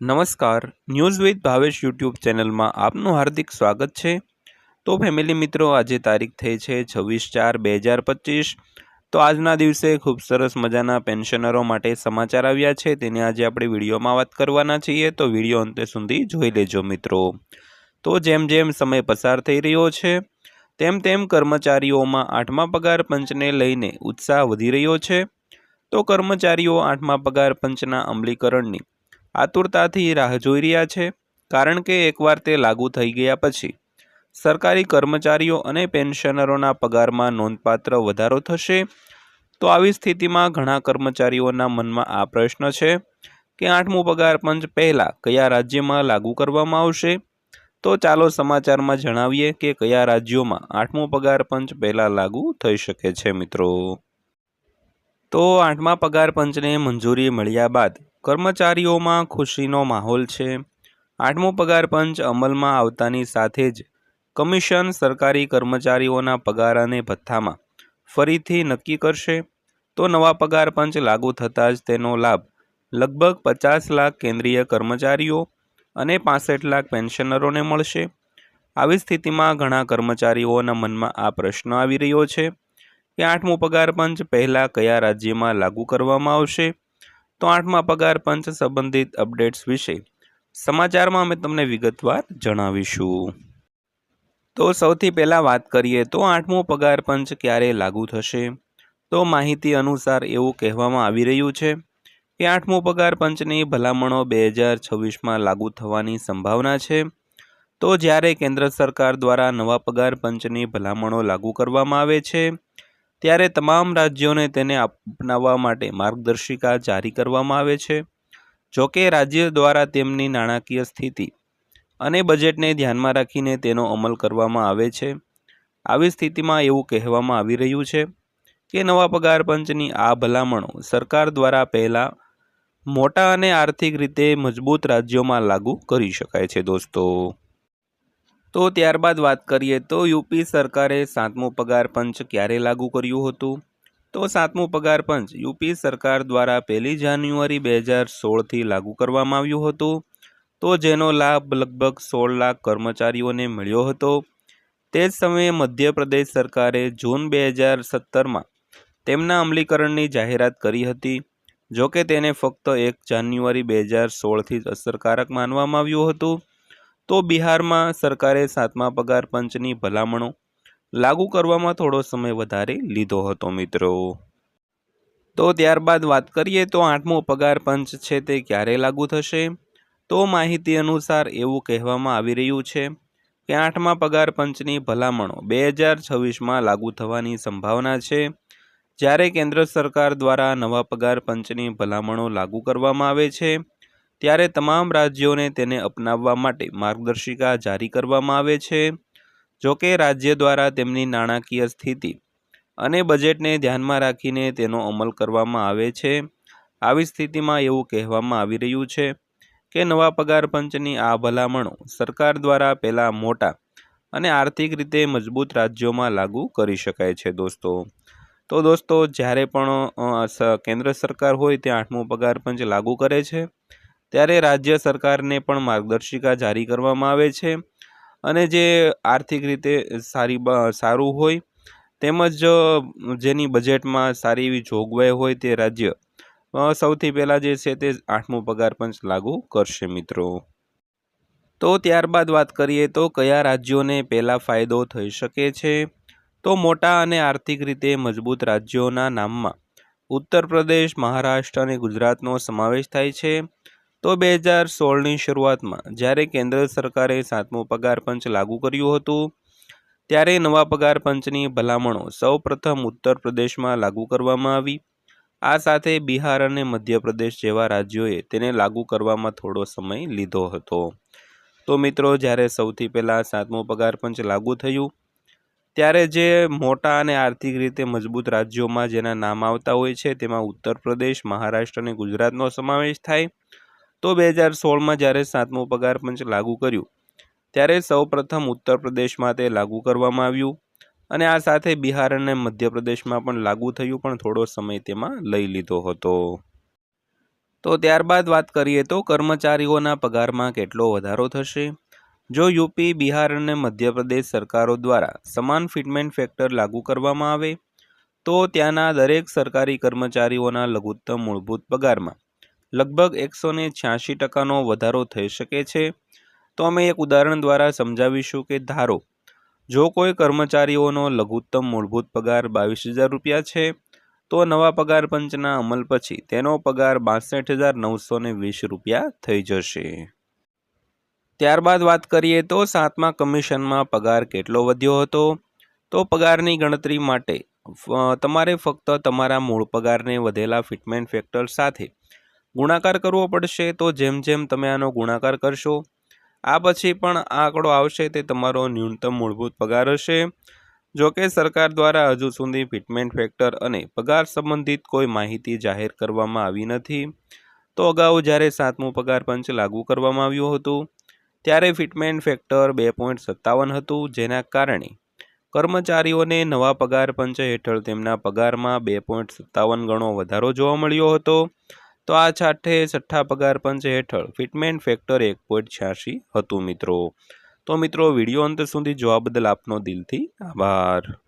નમસ્કાર. News with Bhavesh YouTube ચેનલમાં આપનું હાર્દિક સ્વાગત છે. તો ફેમિલી મિત્રો, આજે તારીખ થઈ છે છવ્વીસ ચાર બે હજાર પચીસ. તો આજના દિવસે ખૂબ સરસ મજાના પેન્શનરો માટે સમાચાર આવ્યા છે. તેની આજે આપણે વિડીયોમાં વાત કરવાના છીએ. તો વીડિયો અંતે સુધી જોઈ લેજો મિત્રો. તો જેમ જેમ સમય પસાર થઈ રહ્યો છે, તેમ તેમ કર્મચારીઓમાં આઠમા પગાર પંચને લઈને ઉત્સાહ વધી રહ્યો છે. તો કર્મચારીઓ આઠમા પગાર પંચના અમલીકરણની આતુરતાથી રાહ જોઈ રહ્યા છે, કારણ કે એકવાર તે લાગુ થઈ ગયા પછી સરકારી કર્મચારીઓ અને પેન્શનરોના પગારમાં નોંધપાત્ર વધારો થશે, તો આવી સ્થિતિમાં ઘણા કર્મચારીઓના મનમાં આ પ્રશ્ન છે કે આઠમું પગાર પંચ પહેલાં કયા રાજ્યમાં લાગુ કરવામાં આવશે? તો ચાલો સમાચારમાં જણાવીએ કે કયા રાજ્યોમાં આઠમું પગાર પંચ પહેલાં લાગુ થઈ શકે છે મિત્રો. તો આઠમા પગાર પંચને મંજૂરી મળ્યા બાદ કર્મચારીઓમાં ખુશીનો માહોલ છે. આઠમો પગાર પંચ અમલમાં આવતાની સાથે જ કમિશન સરકારી કર્મચારીઓના પગાર અને ભથ્થામાં ફરીથી નક્કી કરશે. તો નવા પગાર પંચ લાગુ થતાં જ તેનો લાભ લગભગ પચાસ લાખ કેન્દ્રીય કર્મચારીઓ અને પાસઠ લાખ પેન્શનરોને મળશે. આવી સ્થિતિમાં ઘણા કર્મચારીઓના મનમાં આ પ્રશ્ન આવી રહ્યો છે કે આઠમો પગાર પંચ પહેલાં કયા રાજ્યમાં લાગુ કરવામાં આવશે? તો આઠમા પગાર પંચ સંબંધિત અપડેટ્સ વિશે સમાચારમાં અમે તમને વિગતવાર જણાવીશું. તો સૌથી પહેલાં વાત કરીએ તો આઠમો પગાર પંચ ક્યારે લાગુ થશે? તો માહિતી અનુસાર એવું કહેવામાં આવી રહ્યું છે કે આઠમો પગાર પંચની ભલામણો બે હજાર છવ્વીસમાં લાગુ થવાની સંભાવના છે. તો જ્યારે કેન્દ્ર સરકાર દ્વારા નવા પગાર પંચની ભલામણો લાગુ કરવામાં આવે છે ત્યારે તમામ રાજ્યોને તેને અપનાવવા માટે માર્ગદર્શિકા જારી કરવામાં આવે છે. જોકે રાજ્ય દ્વારા તેમની નાણાકીય સ્થિતિ અને બજેટને ધ્યાનમાં રાખીને તેનો અમલ કરવામાં આવે છે. આવી સ્થિતિમાં એવું કહેવામાં આવી રહ્યું છે કે નવા પગાર પંચની આ ભલામણો સરકાર દ્વારા પહેલાં મોટા અને આર્થિક રીતે મજબૂત રાજ્યોમાં લાગુ કરી શકાય છે દોસ્તો. તો ત્યારબાદ વાત કરીએ તો યુપી સરકારે સાતમું પગાર પંચ ક્યારે લાગુ કર્યું હતું? તો સાતમું પગાર પંચ યુપી સરકાર દ્વારા પહેલી જાન્યુઆરી બે હજાર સોળથી લાગુ કરવામાં આવ્યું હતું. તો જેનો લાભ લગભગ સોળ લાખ કર્મચારીઓને મળ્યો હતો. તે જ સમયે મધ્યપ્રદેશ સરકારે જૂન બે હજાર સત્તરમાં તેમના અમલીકરણની જાહેરાત કરી હતી. જોકે તેને ફક્ત એક જાન્યુઆરી બે હજાર સોળથી જ અસરકારક માનવામાં આવ્યું હતું. તો બિહારમાં સરકારે સાતમા પગાર પંચની ભલામણો લાગુ કરવામાં થોડો સમય વધારે લીધો હતો, મિત્રો. તો ત્યારબાદ વાત કરીએ તો આઠમો પગાર પંચ છે તે ક્યારે લાગુ થશે? તો માહિતી અનુસાર એવું કહેવામાં આવી રહ્યું છે કે આઠમા પગાર પંચની ભલામણો બે હજાર છવ્વીસમાં લાગુ થવાની સંભાવના છે. જ્યારે કેન્દ્ર સરકાર દ્વારા નવા પગાર પંચની ભલામણો લાગુ કરવામાં આવે છે ત્યારે તમામ રાજ્યોને તેને અપનાવવા માટે માર્ગદર્શિકા જારી કરવામાં આવે છે. જોકે રાજ્ય દ્વારા તેમની નાણાકીય સ્થિતિ અને બજેટને ધ્યાનમાં રાખીને તેનો અમલ કરવામાં આવે છે. આવી સ્થિતિમાં એવું કહેવામાં આવી રહ્યું છે કે નવા પગાર પંચની આ ભલામણો સરકાર દ્વારા પહેલાં મોટા અને આર્થિક રીતે મજબૂત રાજ્યોમાં લાગુ કરી શકાય છે દોસ્તો. તો દોસ્તો જ્યારે પણ કેન્દ્ર સરકાર હોય ત્યાં આઠમો પગાર પંચ લાગુ કરે છે. ત્યારે રાજ્ય સરકારને પણ માર્ગદર્શિકા જારી કરવામાં આવે છે અને જે આર્થિક રીતે સારી સારું હોય તેમજ જેની બજેટમાં સારી એવી જોગવાઈ હોય તે રાજ્ય સૌથી પહેલાં જે છે તે આઠમો પગાર પંચ લાગુ કરશે મિત્રો. તો ત્યારબાદ વાત કરીએ તો કયા રાજ્યોને પહેલાં ફાયદો થઈ શકે છે? તો મોટા અને આર્થિક રીતે મજબૂત રાજ્યોના નામમાં ઉત્તર પ્રદેશ, મહારાષ્ટ્ર અને ગુજરાતનો સમાવેશ થાય છે. તો બે હજાર સોળની શરૂઆતમાં જ્યારે કેન્દ્ર સરકારે સાતમું પગાર પંચ લાગુ કર્યું હતું, ત્યારે નવા પગાર પંચની ભલામણો સૌ પ્રથમ ઉત્તર પ્રદેશમાં લાગુ કરવામાં આવી. આ સાથે બિહાર અને મધ્યપ્રદેશ જેવા રાજ્યોએ તેને લાગુ કરવામાં થોડો સમય લીધો હતો. તો મિત્રો, જ્યારે સૌથી પહેલાં સાતમો પગાર પંચ લાગુ થયું, ત્યારે જે મોટા અને આર્થિક રીતે મજબૂત રાજ્યોમાં જેના નામ આવતા હોય છે, તેમાં ઉત્તર પ્રદેશ, મહારાષ્ટ્ર અને ગુજરાતનો સમાવેશ થાય. તો બે હજાર સોળમાં જ્યારે સાતમું પગાર પંચ લાગુ કર્યું, ત્યારે સૌ પ્રથમ ઉત્તર પ્રદેશમાં તે લાગુ કરવામાં આવ્યું અને આ સાથે બિહાર અને મધ્યપ્રદેશમાં પણ લાગુ થયું, પણ થોડો સમય તેમાં લઈ લીધો હતો. તો ત્યારબાદ વાત કરીએ તો કર્મચારીઓના પગારમાં કેટલો વધારો થશે? જો યુપી બિહાર અને મધ્યપ્રદેશ સરકારો દ્વારા સમાન ફિટમેન્ટ ફેક્ટર લાગુ કરવામાં આવે, તો ત્યાંના દરેક સરકારી કર્મચારીઓના લઘુત્તમ મૂળભૂત પગારમાં લગભગ એકસો ને છ્યાસી ટકાનો વધારો થઈ શકે છે. તો અમે એક ઉદાહરણ દ્વારા સમજાવીશું કે ધારો, જો કોઈ કર્મચારીઓનો લઘુત્તમ મૂળભૂત પગાર બાવીસ હજાર રૂપિયા છે, તો નવા પગાર પંચના અમલ પછી તેનો પગાર બાસઠ હજાર નવસો ને વીસ રૂપિયા થઈ જશે. ત્યારબાદ વાત કરીએ તો સાતમા કમિશનમાં પગાર કેટલો વધ્યો હતો? તો પગારની ગણતરી માટે તમારે ફક્ત તમારા મૂળ પગારને વધેલા ફિટમેન્ટ ફેક્ટર સાથે ગુણાકાર કરવો પડશે, તો જેમ જેમ તમે આનો ગુણાકાર કરશો, આ પછી પણ આ આંકડો આવશે તે તમારો ન્યૂનતમ મૂળભૂત પગાર હશે. જો કે સરકાર દ્વારા હજુ સુધી ફિટમેન્ટ ફેક્ટર અને પગાર સંબંધિત કોઈ માહિતી જાહેર કરવામાં આવી નથી. તો અગાઉ જ્યારે સાતમું પગાર પંચ લાગુ કરવામાં આવ્યું હતું, ત્યારે ફિટમેન્ટ ફેક્ટર બે પોઈન્ટ સત્તાવન હતું, જેના કારણે કર્મચારીઓને નવા પગાર પંચ હેઠળ તેમના પગારમાં બે પોઈન્ટ સત્તાવન ગણો વધારો જોવા મળ્યો હતો. તો આ છાઠે છઠ્ઠા પગાર પંચ હેઠળ ફિટમેન્ટ ફેક્ટર એક પોઈન્ટ છ્યાસી હતું મિત્રો. તો મિત્રો, વીડિયો અંત સુધી જોવા બદલ આપનો દિલથી આભાર.